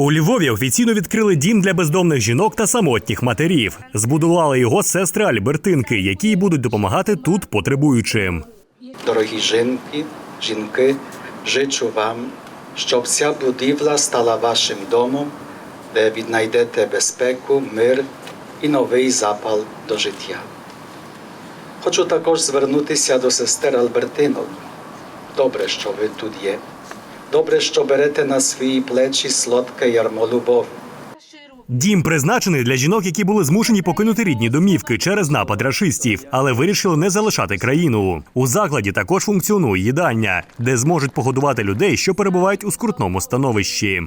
У Львові офіційно відкрили дім для бездомних жінок та самотніх матерів. Збудували його сестри Альбертинки, які будуть допомагати тут потребуючим. Дорогі жінки, жінки, жичу вам, щоб ця будівля стала вашим домом, де віднайдете безпеку, мир і новий запал до життя. Хочу також звернутися до сестер Альбертинок. Добре, що ви тут є. Добре, що берете на свої плечі солодке ярмо любові. Дім призначений для жінок, які були змушені покинути рідні домівки через напад рашистів, але вирішили не залишати країну. У закладі також функціонує їдальня, де зможуть погодувати людей, що перебувають у скрутному становищі.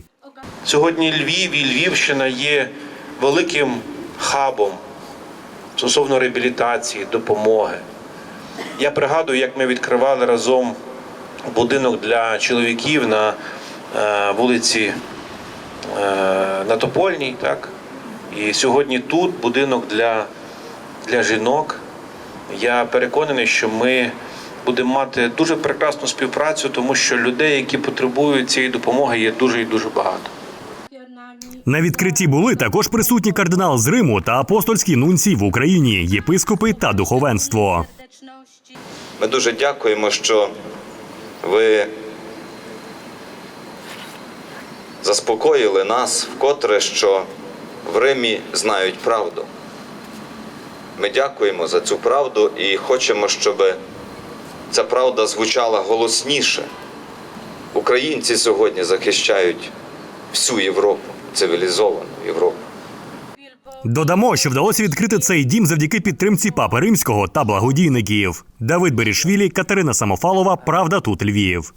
Сьогодні Львів і Львівщина є великим хабом стосовно реабілітації, допомоги. Я пригадую, як ми відкривали разом будинок для чоловіків на е, вулиці е, на Топольній. Так? І сьогодні тут будинок для, для жінок. Я переконаний, що ми будемо мати дуже прекрасну співпрацю, тому що людей, які потребують цієї допомоги, є дуже і дуже багато. На відкритті були також присутні кардинал з Риму та апостольські нунці в Україні, єпископи та духовенство. Ми дуже дякуємо, що ви заспокоїли нас вкотре, що в Римі знають правду. Ми дякуємо за цю правду і хочемо, щоб ця правда звучала голосніше. Українці сьогодні захищають всю Європу, цивілізовану Європу. Додамо, що вдалося відкрити цей дім завдяки підтримці папи римського та благодійників. Давид Берішвілі, Катерина Самофалова. Правда, тут Львів.